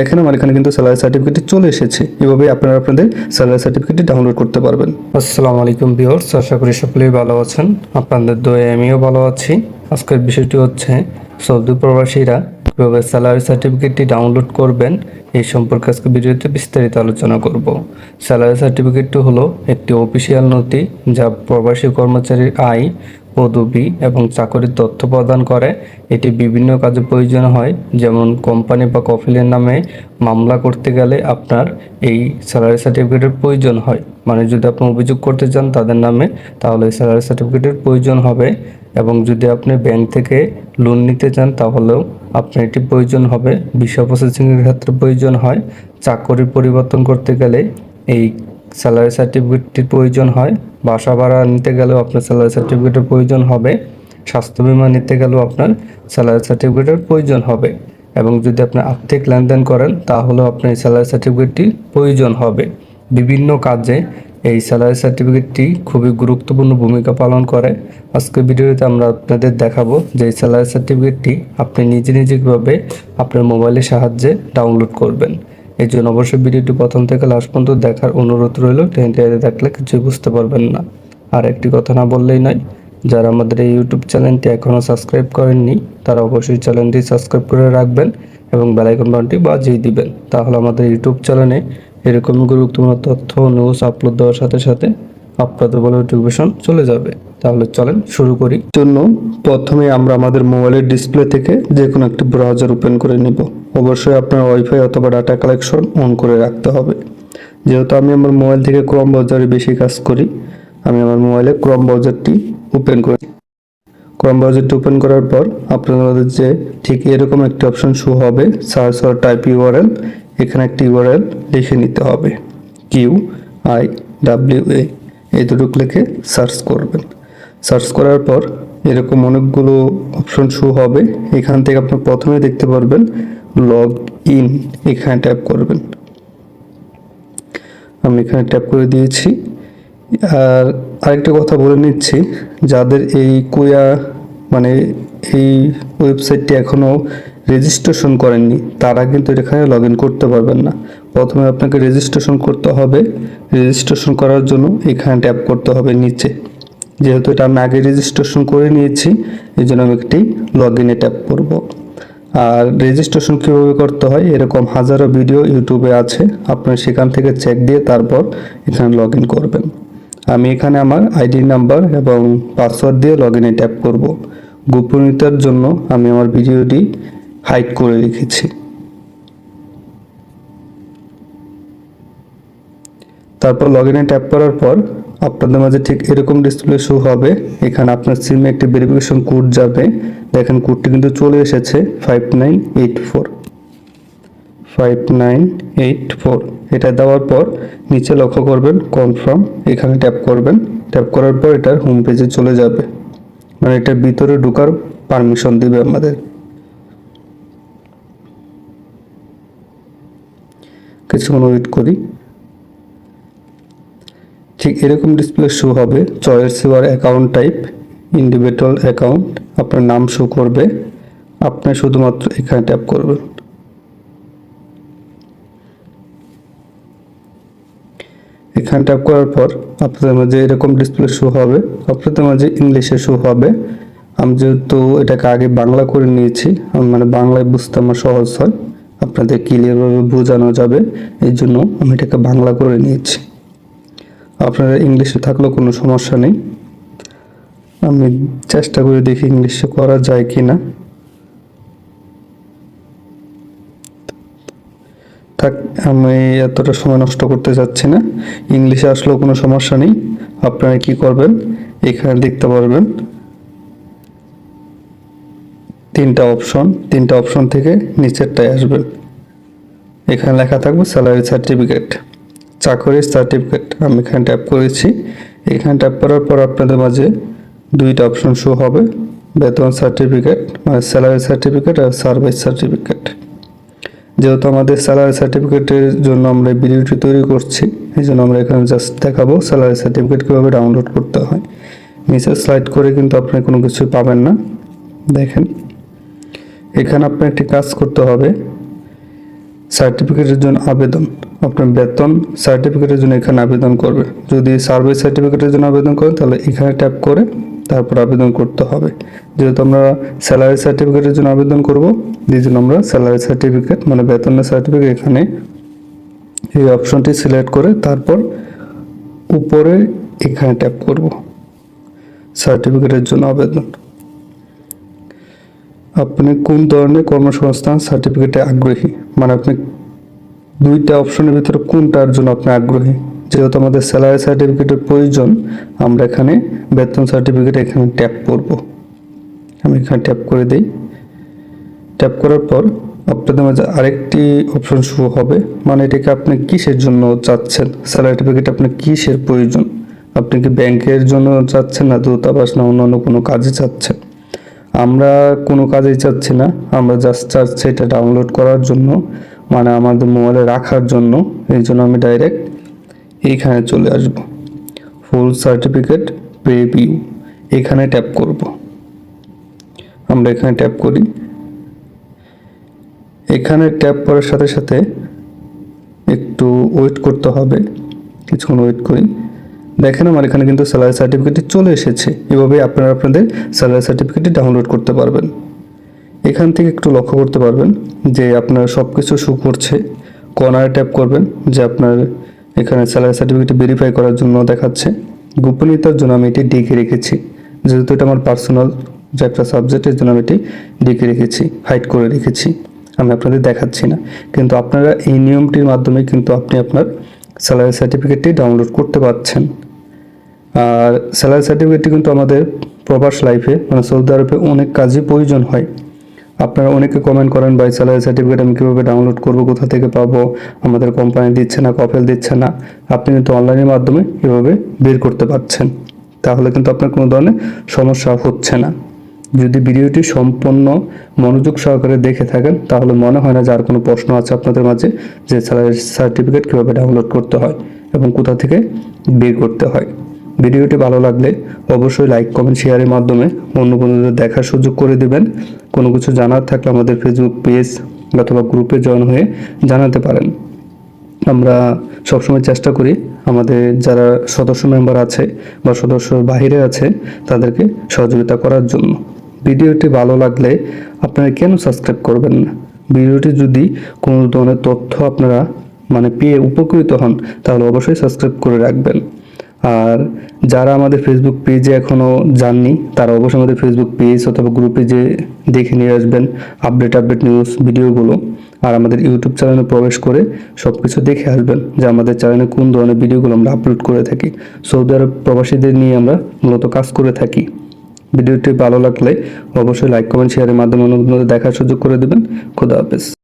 দেখেন আমার এখানে কিন্তু স্যালারি সার্টিফিকেটটি চলে এসেছে। এভাবে আপনারা আপনাদের স্যালারি সার্টিফিকেটটি ডাউনলোড করতে পারবেন। আসসালামু আলাইকুম ভিউয়ার্স আশা করি সকলেই ভালো আছেন। আপনাদের দয়ে আমিও ভালো আছি। আজকের বিষয়টি হচ্ছে, সৌদি প্রবাসীরা কীভাবে স্যালারি সার্টিফিকেটটি ডাউনলোড করবেন, এই সম্পর্কে আজকে ভিডিওতে বিস্তারিত আলোচনা করব। স্যালারি সার্টিফিকেটটি হলো একটি অফিসিয়াল নথি যা প্রবাসী কর্মচারীর আয় পদবি এবং চাকরির তথ্য প্রদান করে। এটি বিভিন্ন কাজে প্রয়োজন হয়, যেমন কোম্পানি বা কফিলের নামে মামলা করতে গেলে আপনার এই স্যালারি সার্টিফিকেটের প্রয়োজন হয়। মানে যদি আপনি অভিযোগ করতে চান তাদের নামে, তাহলে স্যালারি সার্টিফিকেটের প্রয়োজন হবে। এবং যদি আপনি ব্যাংক থেকে লোন নিতে চান, তাহলেও আপনার এটি প্রয়োজন হবে। ভিসা প্রসেসিংয়ের ক্ষেত্রে প্রয়োজন হয়। চাকরি পরিবর্তন করতে গেলে এই স্যালারি সার্টিফিকেটটির প্রয়োজন হয়। বাসা ভাড়া নিতে গেলেও আপনার স্যালারি সার্টিফিকেটের প্রয়োজন হবে। স্বাস্থ্য বিমা নিতে গেলেও আপনার স্যালারি সার্টিফিকেটের প্রয়োজন হবে। এবং যদি আপনি আর্থিক লেনদেন করেন, তাহলেও আপনার এই স্যালারি সার্টিফিকেটটি প্রয়োজন হবে। বিভিন্ন কাজে এই স্যালারি সার্টিফিকেটটি খুবই গুরুত্বপূর্ণ ভূমিকা পালন করে। আজকে ভিডিওতে আমরা আপনাদের দেখাবো যে এই স্যালারি সার্টিফিকেটটি আপনি নিজে নিজে কীভাবে আপনার মোবাইলের সাহায্যে ডাউনলোড করবেন। এই জন্য অবশ্যই ভিডিওটি প্রথম থেকে লাস্ট পর্যন্ত দেখার অনুরোধ রইল। টেনে দেখলে কিছুই বুঝতে পারবেন না। আর একটি কথা না বললেই নয়, যারা আমাদের এই ইউটিউব চ্যানেলটি এখনও সাবস্ক্রাইব করেননি, তারা অবশ্যই চ্যানেলটি সাবস্ক্রাইব করে রাখবেন এবং বেলাইকন বাটনটি বাজিয়ে দিবেন। তাহলে আমাদের ইউটিউব চ্যানেলে এরকম গুরুত্বপূর্ণ তথ্য নিউজ আপলোড দেওয়ার সাথে সাথে আপনাদের বলে নোটিফিকেশন চলে যাবে। তাহলে চলেন শুরু করি। জন্য প্রথমে আমরা আমাদের মোবাইলের ডিসপ্লে থেকে যে কোনো একটি ব্রাউজার ওপেন করে নিব। অবশ্যই আপনার ওয়াইফাই অথবা ডাটা কালেকশন অন করে রাখতে হবে। যেহেতু আমি আমার মোবাইল থেকে ক্রম ব্রাউজারে বেশি কাজ করি, আমি আমার মোবাইলে ক্রম ব্রাউজারটি ওপেন করে। ক্রম ব্রাউজারটি ওপেন করার পর আপনাদের যে ঠিক এরকম একটি অপশন শো হবে সার্চ অর টাইপ ইউআরএল এখানে একটি ইউআরএল লিখে নিতে হবে। কিউ আই ডাব্লিউ এ এই দুটো লিখে সার্চ করবেন। সার্চ করার পর এরকম অনেকগুলো অপশন শো হবে। এখান থেকে আপনি প্রথমে দেখতে পারবেন লগ ইন এখানে ট্যাপ করবেন। আমি এখানে ট্যাপ করে দিয়েছি। আর আরেকটা কথা বলে নিচ্ছি, যাদের এই কুয়া মানে এই ওয়েবসাইটটি এখনও রেজিস্ট্রেশন করেননি, তারা কিন্তু এখানে লগ করতে পারবেন না। প্রথমে আপনাকে রেজিস্ট্রেশন করতে হবে। রেজিস্ট্রেশন করার জন্য এখানে ট্যাপ করতে হবে নিচে। যেহেতু এটা আমি আগে রেজিস্ট্রেশন করে নিয়েছি, এই জন্য আমি একটি লগ ইনে ট্যাপ করব। আর রেজিস্ট্রেশন কীভাবে করতে হয়, এরকম হাজারো ভিডিও ইউটিউবে আছে আপনার সেখান থেকে চেক দিয়ে তারপর এখানে লগ করবেন। আমি এখানে আমার আইডি নাম্বার এবং পাসওয়ার্ড দিয়ে লগ ইনে ট্যাপ করব। গোপনীয়তার জন্য আমি আমার ভিডিওটি হাইড করে রেখেছি। তারপর লগ ইনে ট্যাপ করার পর আপনাদের মাঝে ঠিক এরকম ডিসপ্লে শো হবে। এখানে আপনার সিমে একটি ভেরিফিকেশন কোড যাবে। দেখেন কোডটি কিন্তু চলে এসেছে five nine eight four five nine eight four এটা দেওয়ার পর নিচে লক্ষ্য করবেন কনফার্ম এখানে ট্যাপ করবেন। ট্যাপ করার পর এটার হোম পেজে চলে যাবে। মানে এটার ভিতরে ঢোকার পারমিশন দিবে আমাদের। কিছুক্ষণ ওয়েট করি। ঠিক এরকম ডিসপ্লে শো হবে। Choice your account type individual account আপনার নাম শো করবে। আপনি শুধুমাত্র এখানে ট্যাপ করবেন। এখানে ট্যাপ করার পর আপনাদের মাঝে এরকম ডিসপ্লে শো হবে। আপনাদের মাঝে ইংলিশে শো হবে। আমি যেহেতু এটাকে আগে বাংলা করে নিয়েছি মানে বাংলায় বুঝতে আমার সহজ হয়। আপনাদের ক্লিয়ারভাবে বোঝানো যাবে। এই জন্য আমি এটাকে বাংলা করে নিয়েছি। আপনারা ইংলিশে থাকলেও কোনো সমস্যা নেই। আমি চেষ্টা করে দেখি ইংলিশে করা যায় কি না থাক, আমি এতটা সময় নষ্ট করতে চাচ্ছি না। ইংলিশে আসলেও কোনো সমস্যা নেই। আপনারা কি করবেন? এখানে দেখতে পারবেন। তিনটা অপশন তিনটা অপশন থেকে নিচেরটায় আসবেন। এখানে লেখা থাকবে স্যালারি সার্টিফিকেট। চাকরির সার্টিফিকেট আমি এখানে ট্যাপ করেছি। এখানে ট্যাপ করার পর আপনাদের মাঝে দুইটা অপশন শো হবে। বেতন সার্টিফিকেট মানে স্যালারি সার্টিফিকেট আর সার্ভিস সার্টিফিকেট যেহেতু আমাদের স্যালারি সার্টিফিকেটের জন্য আমরা ভিডিওটি তৈরি করছি, এই জন্য আমরা এখানে জাস্ট দেখাবো স্যালারি সার্টিফিকেট কীভাবে ডাউনলোড করতে হয়। নিচে স্লাইড করে কিন্তু আপনি কোনো কিছু পাবেন না। দেখেন, এখানে আপনার একটি কাজ করতে হবে। সার্টিফিকেটের জন্য আবেদন। আপনার বেতন সার্টিফিকেটের জন্য এখানে আবেদন করবে। যদি সার্ভিস সার্টিফিকেটের জন্য আবেদন করেন, তাহলে এখানে ট্যাপ করে তারপর আবেদন করতে হবে। যেহেতু আমরা স্যালারি সার্টিফিকেটের জন্য আবেদন করব, এই জন্য আমরা স্যালারি সার্টিফিকেট মানে বেতনের সার্টিফিকেট এখানে এই অপশনটি সিলেক্ট করে তারপর উপরে এখানে ট্যাপ করব সার্টিফিকেটের জন্য আবেদন। আপনি কোন ধরনের কর্মসংস্থান সার্টিফিকেটে আগ্রহী? মানে আপনি দুইটা অপশনের ভিতরে কোনটার জন্য আপনি আগ্রহী? যেহেতু আমাদের স্যালারি সার্টিফিকেটের প্রয়োজন, আমরা এখানে বেতন সার্টিফিকেট এখানে ট্যাপ করব। আমি এখানে ট্যাপ করে দিই। ট্যাপ করার পর আপনাদের মাঝে আরেকটি অপশন শো হবে। মানে এটাকে আপনি কিসের জন্য চাচ্ছেন? স্যালারি সার্টিফিকেট আপনার কিসের প্রয়োজন? আপনি কি ব্যাংকের জন্য চাচ্ছেন না দূতাবাস না অন্যান্য কোনো কাজে চাচ্ছেন? আমরা কোনো কাজেই চাচ্ছি না। আমরা জাস্ট চাচ্ছি এটা ডাউনলোড করার জন্য। মানে আমাদের মোবাইলে রাখার জন্য, এই জন্য আমি ডাইরেক্ট এইখানে চলে আসব। ফুল সার্টিফিকেট পে ভিউ এখানে ট্যাপ করব। আমরা এখানে ট্যাপ করি। এখানে ট্যাপ করার সাথে সাথে একটু ওয়েট করতে হবে। কিছুক্ষণ ওয়েট করি। দেখেন আমার এখানে কিন্তু স্যালারি সার্টিফিকেটটি চলে এসেছে। এভাবে আপনারা আপনাদের স্যালারি সার্টিফিকেটটি ডাউনলোড করতে পারবেন। এখান থেকে একটু লক্ষ্য করতে পারবেন যে আপনার সব কিছু শু করছে কর্নারে ট্যাপ করবেন যে আপনার এখানে স্যালারি সার্টিফিকেট ভেরিফাই করার জন্য দেখাচ্ছে। গোপনীয়তার জন্য আমি এটি ডেকে রেখেছি। যেহেতু এটা আমার পার্সোনাল যে একটা সাবজেক্টের জন্য আমি এটি ডেকে রেখেছি হাইড করে রেখেছি। আমি আপনাদের দেখাচ্ছি না। কিন্তু আপনারা এই নিয়মটির মাধ্যমে কিন্তু আপনি আপনার স্যালারি সার্টিফিকেটটি ডাউনলোড করতে পারছেন। আর স্যালারি সার্টিফিকেটটি কিন্তু আমাদের প্রবাস লাইফে মানে সৌদি আরবে অনেক কাজে প্রয়োজন হয়। আপনারা অনেকে কমেন্ট করেন, ভাই স্যালারি সার্টিফিকেট আমি কীভাবে ডাউনলোড করব? কোথা থেকে পাবো? আমাদের কোম্পানি দিচ্ছে না কফেল দিচ্ছে না। আপনি কিন্তু অনলাইনের মাধ্যমে এভাবে বের করতে পারছেন। তাহলে কিন্তু আপনার কোনো ধরনের সমস্যা হচ্ছে না। যদি ভিডিওটি সম্পূর্ণ মনোযোগ সহকারে দেখে থাকেন, তাহলে মনে হয় না যে আর কোনো প্রশ্ন আছে আপনাদের মাঝে যে স্যালারি সার্টিফিকেট কীভাবে ডাউনলোড করতে হয় এবং কোথা থেকে বের করতে হয়। ভিডিওটি ভালো লাগলে অবশ্যই লাইক কমেন্ট শেয়ারের মাধ্যমে অন্য বন্ধুদের দেখার সুযোগ করে দেবেন। কোনো কিছু জানার থাকলে আমাদের ফেসবুক পেজ অথবা গ্রুপে জয়েন হয়ে জানাতে পারেন। আমরা সবসময় চেষ্টা করি আমাদের যারা সদস্য মেম্বার আছে বা সদস্য বাহিরে আছে তাদেরকে সহযোগিতা করার জন্য। ভিডিওটি ভালো লাগলে আপনারা কেন সাবস্ক্রাইব করবেন না? ভিডিওটি যদি কোনো ধরনের তথ্য আপনারা মানে পেয়ে উপকৃত হন তাহলে অবশ্যই সাবস্ক্রাইব করে রাখবেন। আর যারা আমাদের ফেসবুক পেজে এখনও যাননি, তারা অবশ্যই আমাদের ফেসবুক পেজ অথবা গ্রুপে যে দেখে নিয়ে আসবেন আপডেট আপডেট নিউজ ভিডিওগুলো আর আমাদের ইউটিউব চ্যানেলে প্রবেশ করে সব কিছু দেখে আসবেন যে আমাদের চ্যানেলে কোন ধরনের ভিডিওগুলো আমরা আপলোড করে থাকি। সৌদি আরব প্রবাসীদের নিয়ে আমরা মূলত কাজ করে থাকি। ভিডিওটি ভালো লাগলে অবশ্যই লাইক কমেন্ট শেয়ারের মাধ্যমে বন্ধুদের দেখার সুযোগ করে দেবেন। খুদা হাফেজ।